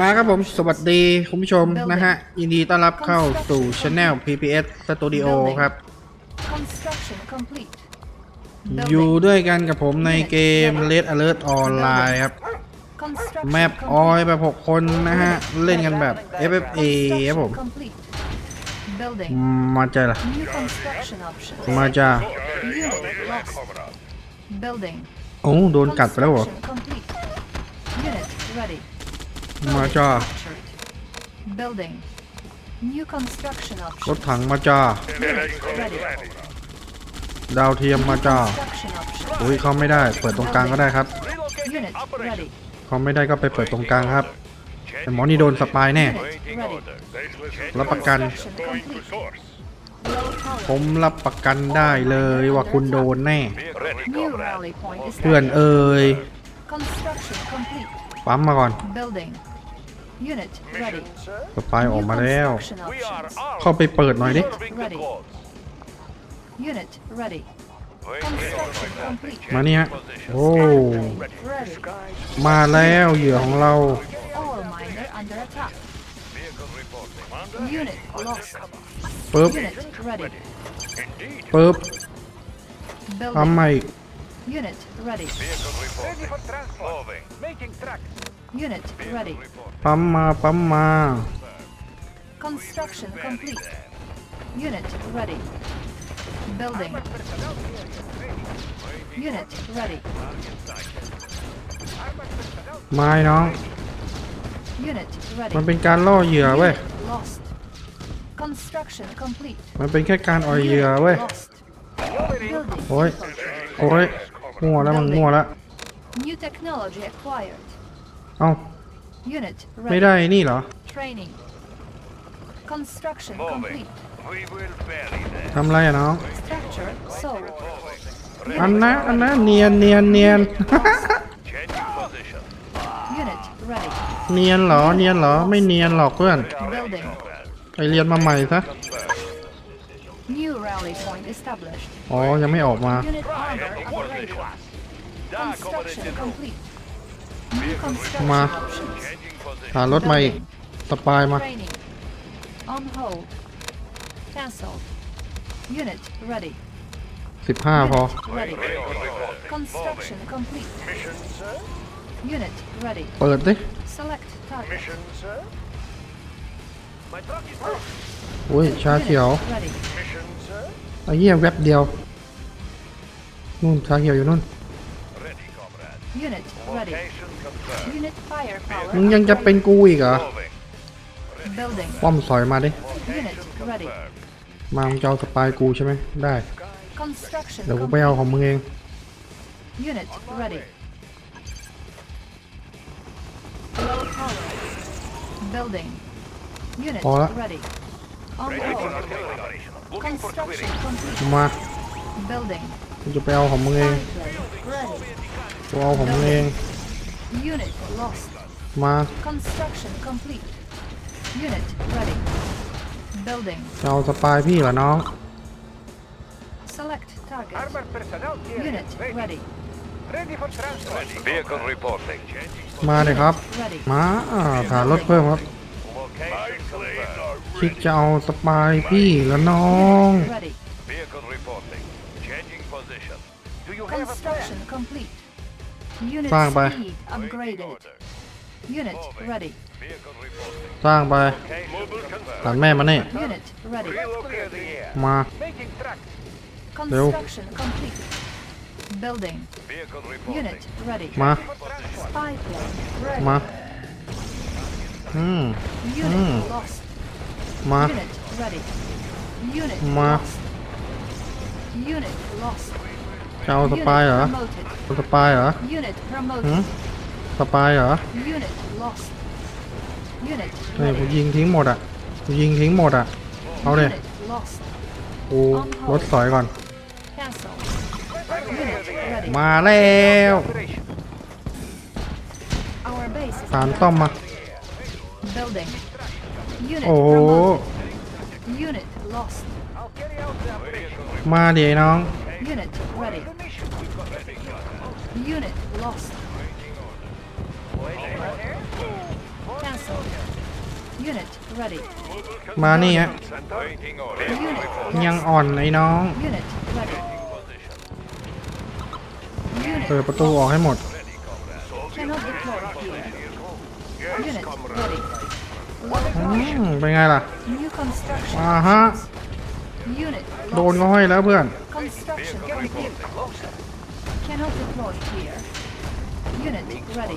มาครับผม สวัสดี คุณผู้ชมนะฮะยินดีต้อนรับเข้าสู่ช anel PPS Studio ครับ อยู่ด้วยกันกับผมในเกม Red Alert ออนไลน์ครับแมปออยแบบ 6 คนนะฮะ เล่นกันแบบ FFA ครับผม มาจ้ะมาจ้ะโอ้โดนกัดไปแล้วเหรอมาจ้ารถถังมาจ้าดาวเทียมมาจ้าอุ้ยเขาไม่ได้เปิดตรงกลางก็ได้ครับเขาไม่ได้ก็ไปเปิดตรงกลางครับแต่หมอนี่โดนสปายแน่รับประกัน ผมรับประกันได้เลยว่าคุณโดนแน่เพื่อนเอ้ยปั๊มมาก่อนต่ไปออกมาแล้ว เข้าไปเปิดหน่อยดิมาเนี่ยโอ้มาแล้วเหยื่อของเราปึ๊บปึ๊บทำใหม่ Unit ready. Vehicle Ready for transport. Moving. Making tracks. Unit Vehicle ready. Construction complete. Unit ready. Building. Unit ready. My sighted. Unit ready. เป็นการล่อเหยื่อเว้ย Construction complete. งัวแล้วมันงัวแล้วเอาไม่ได้ นี่เหรอทำไรอะน้อง อันนั้นอันนั้นเนียนเนียนเนียนเนียนเหรอ เนียนเหรอ ไม่เนียนหรอกเพื่อนไปเรียนมาใหม่ซะอ๋อ ยังไม่ออกมาามาหารถมาอีกสปายมา สิบห้าพอเปิดดิอุ้ย ชาเขียวอเหี้ยแวบเดียวนู่นชาเหียวอยู่นู่นมึงยังจะเป็นกูอีกเหรอป้อมสอยมาดิ มามจะเอาสปายกูใช่ไหมได้เดี๋ยวกูไปเอาของมึงเองพอแล้วทำไมาจะไปเอาของมึงเองกูเอาของมึงเอง มาจะเอาสปายพี่เหรอน้องมาเลยครับ มาฐานรถเพิ่มครับคิดจะเอาสปายพี่แล้วน้อง Vehicle reporting. Changing position. Do you have a plan? Construction complete. Unit สร้างไป speed Waiting upgraded. order. Unit ready. Vehicle reporting. สร้างไป Location ตัด confirmed. แม่มาเนี่ย Unit ready. Relocate the air. มา Making track. Construction complete. Building. Vehicle reporting. Unit ready. มา Spy plane ready. มาอืมมามาจะเอาสปายเหรอเอาสปายเหรอหืมสปายเหรอนี่กูยิงทิ้งหมดอ่ะกูยิงทิ้งหมดอ่ะเอาเลยกูลดสอยก่อน มาแล้วสารต้อมมา Building. Unit promoted. Oh. Unit lost. มาเดี๋ยวไอ้น้อง Unit ready. Unit lost. Cancelled. Unit ready. มานี่ฮะ Unit lost. Unit ready. Unit lost. Cannot deploy เป็นไงล่ะอาฮะ โดนง่อยแล้วเพื่อน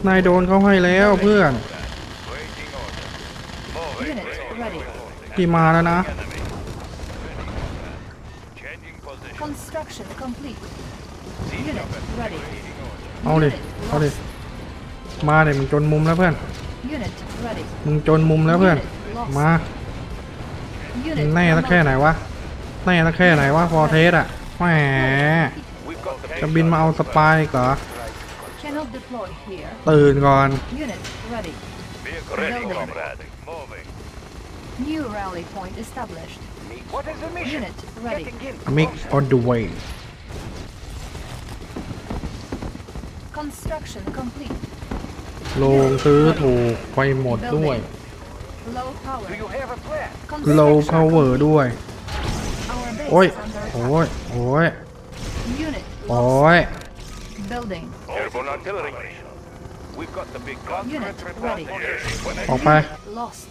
นายโดนเขาให้แล้วเพื่อนพี่มาแล้วนะ เอาดิ เอาดิ มาเนี่ยมันจนมุมแล้วเพื่อนมึงจนมุมแล้วเพื่อน มา แน่ตั้งแค่ไหนวะ แน่ตั้งแค่ไหนวะฟอเทสอะแหมจะบินมาเอาสปายก่อตื่นก่อนมิกออนดูเวย์ลงซื้อถูกไปหมดด้วย low power ด้วย โอ้ย โอ้ย โอ้ยโอ้ย Airborne artillery. We've got the big gun. Unit ready. ออกไป Lost.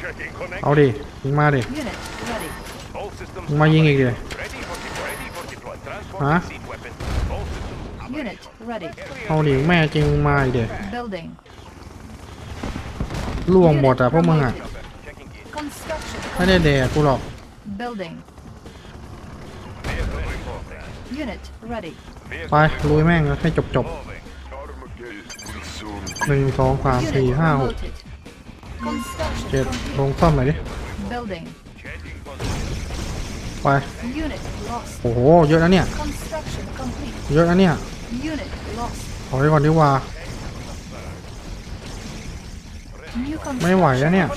Checking connect. เอาดิยิงมาดิ Unit ready. All systems มึงมายิงอีกดิ ready for deploy. Ready for deploy. Transport Huh? received. เอาดิแม่จริงมาเด้กล่วงหมดอ่ะพวกมึงอ่ะไม่ได้เดกูหรอกไปลุยแม่งแล้วให้จบจบหนึ่งสองสามสี่ห้าหกเจ็ดลงซ่อมหน่อยดิไปโอ้โห เยอะแล้วเนี่ย เยอะแล้วเนี่ยถอยก่อนดีกว่าไม่ไหวแล้วเนี่ย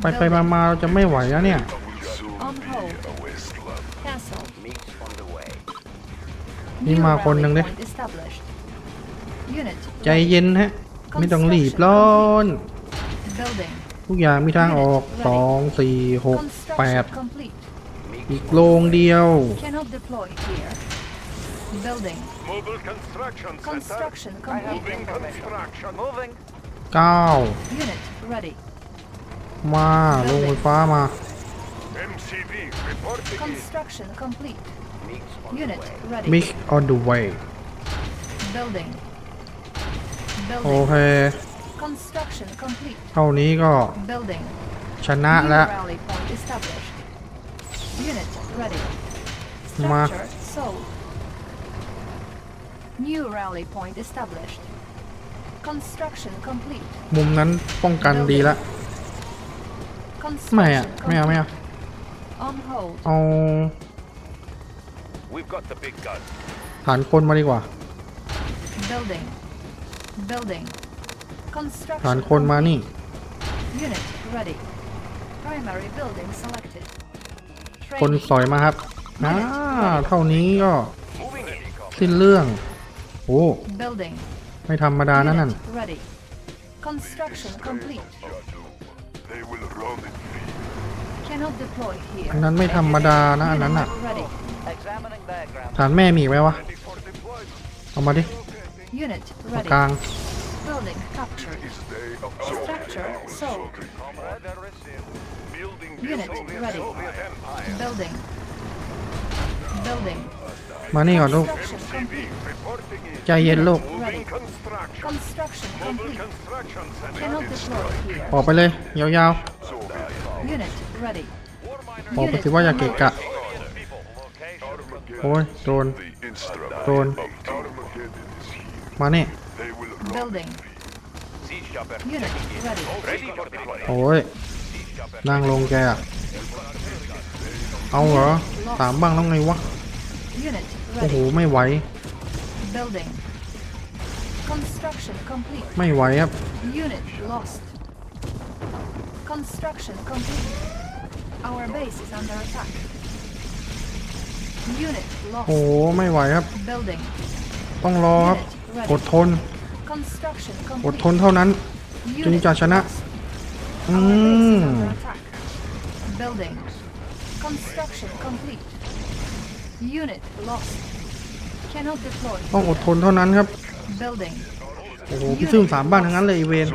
ไปไปมามาจะไม่ไหวแล้วเนี่ยนี่มาคนหนึ่งเลยใจเย็นฮะไม่ต้องรีบร้อน ทุกอย่างมีทางออกสองสี่หกแปดอีกโรงเดียวเก้ามาลงไฟฟ้ามาม i กออ the w a เวย์โอเคเท่านี้ก็ชนะแล้ว Unit ready. Structure sold. New rally point established. Construction complete. มุมนั้นป้องกันดีละไม่อะ Construction ไม่เอาไม่ complete. เอา On hold. เอา We've got the big gun. ฐานคนมาดีกว่า Building. Building. ฐาน Construction คนมานี่ complete. Unit ready. Primary building selected. คนสอยมาครับอ่า เท่านี้ก็ สิ้นเรื่องโอ้ไม่ธรรมดานั่นนั่นอันนั้นไม่ธรรมดานะอันนั้นอ่ะ ฐานแม่มีไหมวะ เอามาดิ กลาง Building captured. Structure sold. b Unit i l ready. Building. Building. มานี่ก่อนลูกใจเย็นลูกออกไปเลยยาวๆออกไปถือว่าอย่าเกะกะโอ้ยโดนโดนมานี่โอ้ย นั่งลงแกเอาเหรอถามบ้างแล้วไงวะโอ้โหไม่ไหวไม่ไหวครับโอ้โหไม่ไหวครับต้องรอครับอดทนอดทนเท่านั้นจึงจะชนะอืมต้องอดทนเท่านั้นครับโอ้โหพี่ซึ่งสามบ้านทั้งนั้นเลยเวน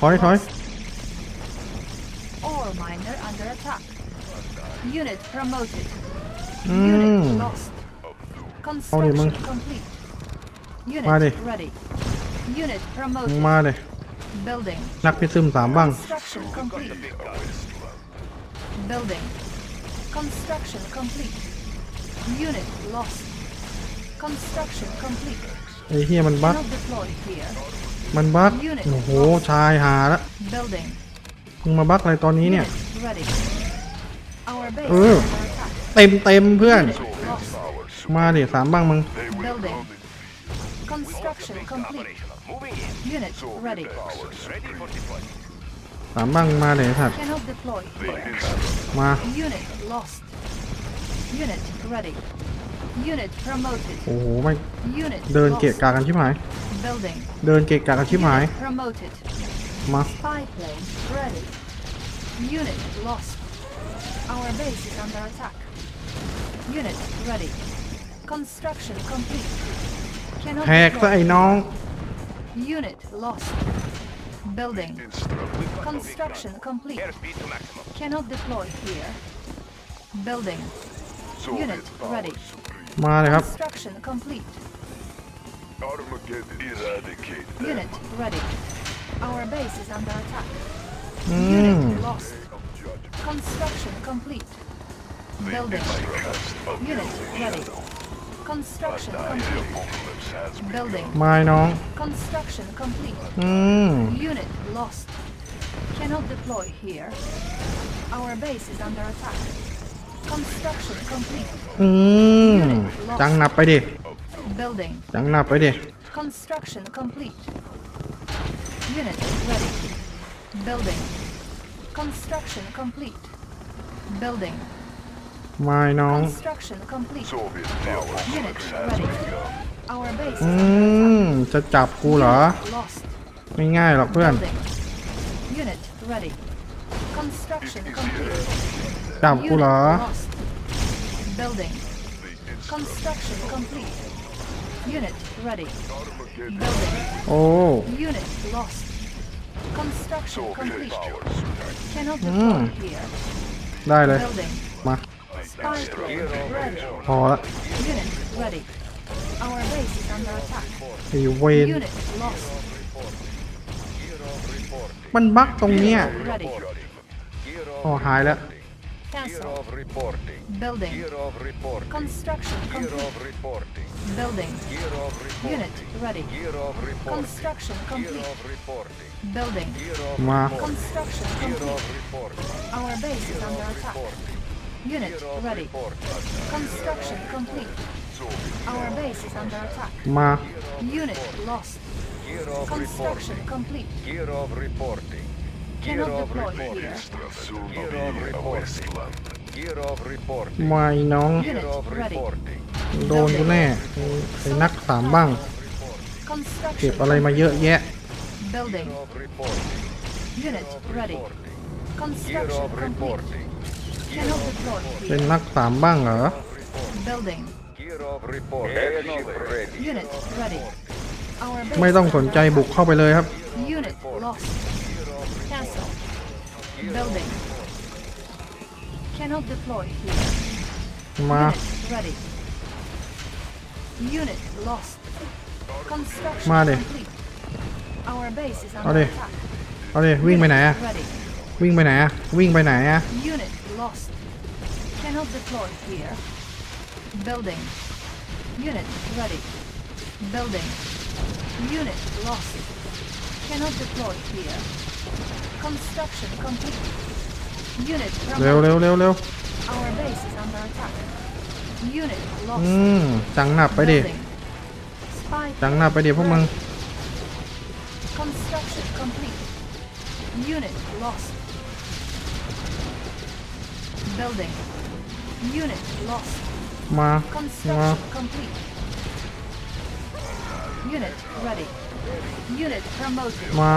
ถอยถอยอืมมึงมาดิมาดิมาดินักพิซึมสามบ้างไอ้เฮียมันบัก มันบัก โอ้โห ชายหาละมึงมาบักอะไรตอนนี้เนี่ยเออเต็มเต็มเพื่อนมาดิสามบ้างมึงสามบ้างมาเลยครับ มาโอ้โหไม่เดินเกะกะกันชิบหายเดินเกะกะกันชิบหายมาโอ้ Construction complete. Cannot แหกซะไอ้น้อง Unit lost. Building. Construction complete. to maximum. Cannot deploy here. Building. Unit ready. มาเลยครับ Construction complete. Armageddon eradicated. Unit ready. Our base is under attack. Unit hmm. lost. Construction complete. Building. Unit ready. Construction complete. Building. ไม่น้อง Construction complete. Unit lost. Cannot deploy here. Our base is under attack. Construction complete. Hmm. Unit lost. Building. Construction complete. Unit ready. Building. Construction complete. Building. มาน้อง อืม จะจับกูเหรอ ไม่ง่ายหรอกเพื่อน จับกูเหรอ โอ้ได้เลย มาพอละไอ้เวนมันบั๊กตรงเนี้ยอ๋อหายแล้ว Cancel. Year of reporting. Building. Building. Unit ready. Construction complete. Building. Year Construction complete. Our base is under attack. Unit ready. Construction complete. Our base is under attack. มา Unit lost. Gear of Construction reporting. complete. Gear of reporting. Gear Cannot of deploy here. reporting. Gear of reporting. Gear of reporting. มาไอ้น้อง Gear of reporting. โดนกูแน่ไอ้นักสามบ้างเก็บ Construction อะไรมาเยอะแยะ building. Gear of reporting. Unit ready. Gear Construction of complete. reporting. ป็นนักสามบ้างเหรอไม่ต้องสนใจบุกเข้าไปเลยครับมามาเลยเอาเลยเอาเลยวิ่งไปไหนอะวิ่งไปไหนอะวิ่งไปไหนอะ Unit lost. Cannot deploy here. Building. Unit ready. Building. Unit lost. Cannot deploy here. Construction complete. Unit เร็ว promoted. เร็วเร็วเร็ว Our base is under attack. Unit อื lost. มจังหนับไปดิ Building. Spy จังหนับไปดิพวกมึง ready. Construction complete. Unit lost. Building. Unit lost. มามา Construction complete. Unit ready. Unit promoted. มา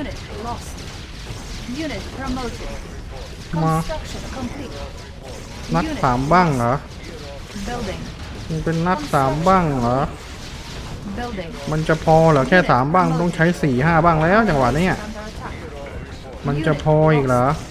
Unit lost. Unit promoted. Ma. Construction complete. นัด Unit สามบ้างเหรอ lost. Building. มันเป็นนัดสามบ้างเหรอ Building. มันจะพอเหรอ แค่สามบ้าง ต้องใช้สี่ห้าบ้างแล้วจังหวะเนี้ย Under attack. มันจะพออีกเหรอ Unit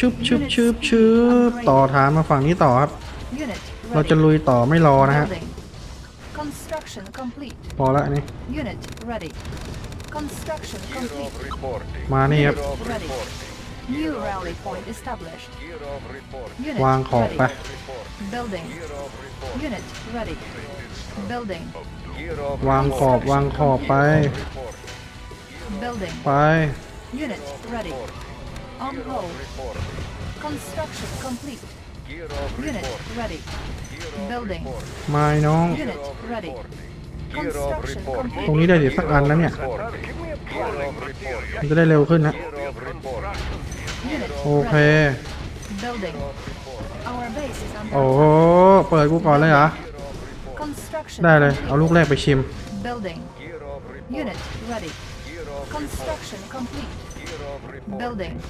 ชุบชุบชุบชุบต่อฐานมาฝั่ง นี้ ต่อ ครับ เราจะลุยต่อไม่รอ นะฮะพอแล้วนี่ มา นี่ ครับ วางขอบไป วางขอบวางขอบไป ไป on hold. Construction complete. Unit ready. Building. มาน้อง Unit ready. ตรงนี้ได้เดี๋ยวสักอันแล้วเนี่ยมันจะได้เร็วขึ้นนะโอเคโอ้เปิดกูก่อนเลยเหรอได้เลยเอาลูกแรกไปชิม Building.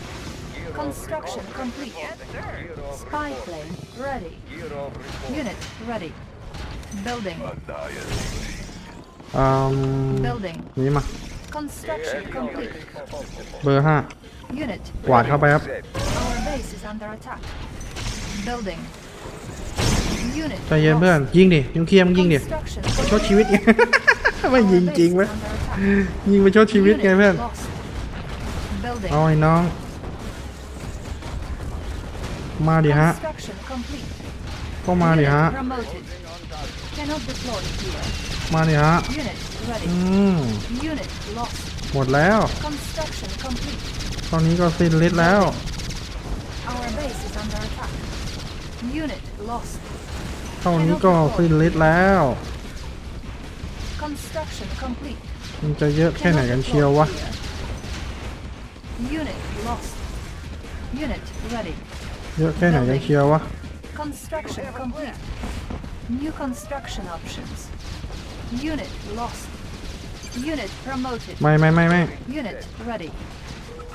Construction complete. Spy plane ready. Unit ready. Building. Um, Building. นี่มา Construction complete. เบอร์ห้า Unit. กวาดเข้าไปครับ Our base is under attack. Building. Unit. ใจเย็นเพื่อน ยิงดิยิงเคลียร์มงยิงดิ Construction ประชดชีวิตไงไม่ยิงจริงไหมยิงไประชดชีวิตไงเพื่อน Unit lost. เอาไอ้น้อง มาดิฮะ ก็มาดิฮะ มาดิฮะ อืม หมดแล้ว ตอนนี้ก็สิ้นฤทธิ์แล้ว เท่านี้ก็สิ้นฤทธิ์แล้ว มันจะเยอะแค่ไหนกันเชียววะ Unit lost. Unit ready. เยอะแค่ไหนยังเคลียร์วะ Construction complete. New construction options. Unit lost. Unit promoted. ไม่ไม่ไม่ไม่ Unit ready.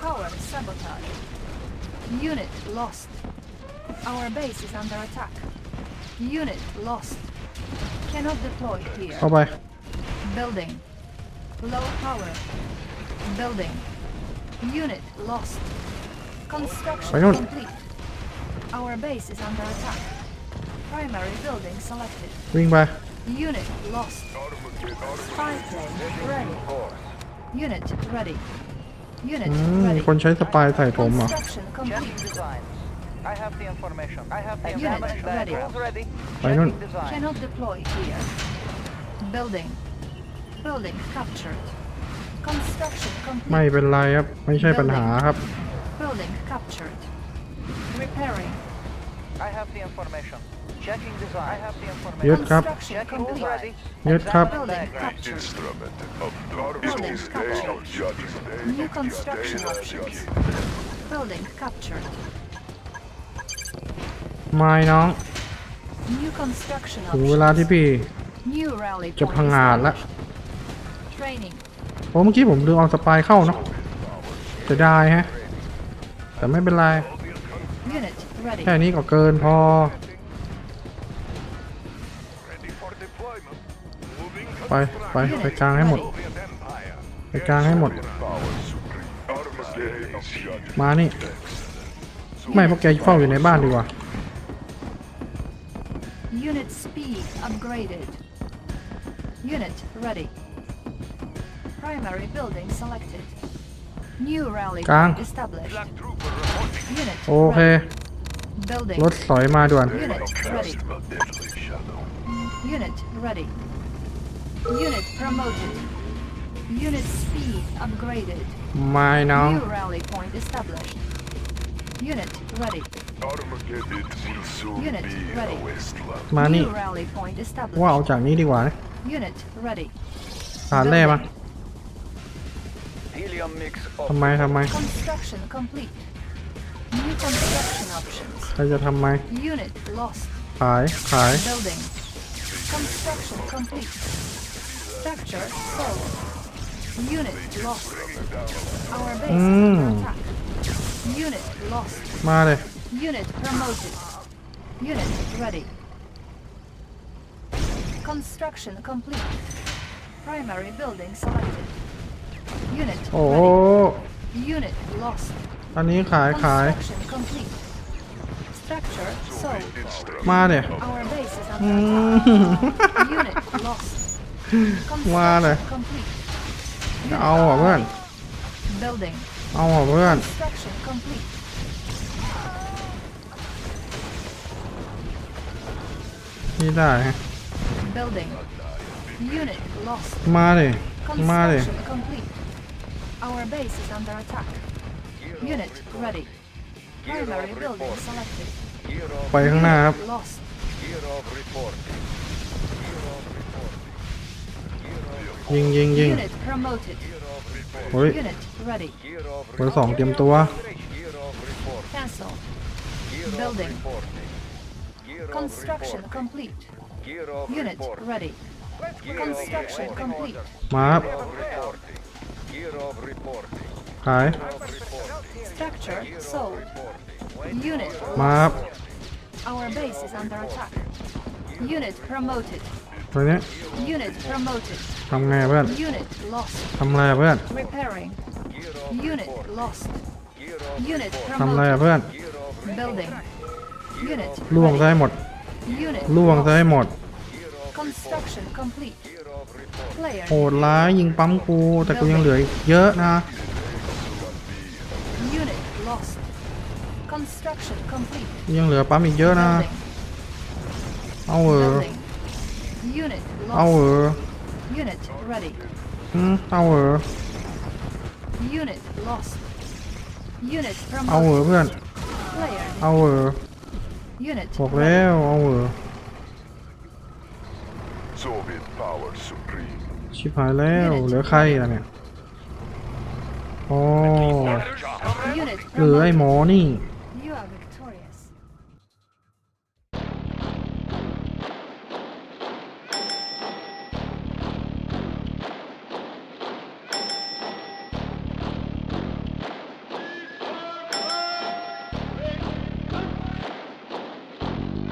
Power sabotage. Unit lost. Our base is under attack. Unit lost. Cannot deploy here. here. ไป Building. Low power. Building. Unit lost. Construction complete. Our base is under attack. Primary building selected. วิ่งไป Unit lost. Spy plane ready. Unit ready. Unit อืมมี hmm, ready. Construction complete. I have the information. I have the Unit information. ready. ready. Why Checking not? Cannot deploy here. Building. Building captured. ไม่เป็นไรครับไม่ใช่ปัญหาครับยึดครับยึดครับไม่น้องถึงเวลาที่พี่จะพังงานละโอ้เมื่อกี้ผมลืมเอาสปายเข้าเนาะ จะได้ฮะ แต่ไม่เป็นไร แค่นี้ก็เกินพอ ไป ไปไปกลางให้หมด ไปกลางให้หมด มานี่ ไม่พวกแกเฝ้าอยู่ในบ้านดีกว่า Unit speed upgraded. Unit ready. Primary building selected. New rally Kang. established. Unit โอเค ready. Building. รถสอยมาด่วน Unit ready. Unit ready. Unit promoted. Unit speed upgraded. ไม่น้อง New rally point established. Unit ready. Unit ready. a New rally point established. ว่าเอาจากนี้ดีกว่านะ Unit ready. ฐานแร่มา Building. ทำไมทำไม Construction complete. New construction options. ใครจะทำไม Unit lost. ขาย ขาย Building. Construction complete. Structure sold. Unit lost. Our base under hmm. Unit lost. มาเลย Unit promoted. Unit ready. Construction complete. Primary building selected. โอ้โอันนี้ขายขาย มาเนี่ย มาเลย เอาเหัอเพื่อน เอาเหัอเพื่อน นี่ได้มาเลยมาเลย Our base is under attack. Unit ready. Primary building selected. ไปข้างหน้าครับ Lost. Gear of reporting. Gear of reporting. Gear of reporting. Unit promoted. Gear of Unit ready. Gear of Gear of Cancel. Gear Building. Gear Construction reporting. complete. Gear of Unit reporting. ready. Construction complete. มาครับ Year of reporting. Hi. Structure sold. Unit. Map. Our base is under attack. Unit promoted. Unit promoted. Unit lost. Unit lost. Unit promoted. เพื่อน Building. Unit. ล่วง ready. Unit. Construction complete. โหดร้ายยิงปั๊มกู แต่กูยังเหลือเยอะนะยังเหลือปั๊มอีกเยอะนะ เอาเออเอาเออเอาเออเอาเออเพื่อนเอาเออบอกแล้วเอาเออิบหายแล้วเหลือใครอ่ะเนี่ย อ๋อเหลือไอ้หมอนี่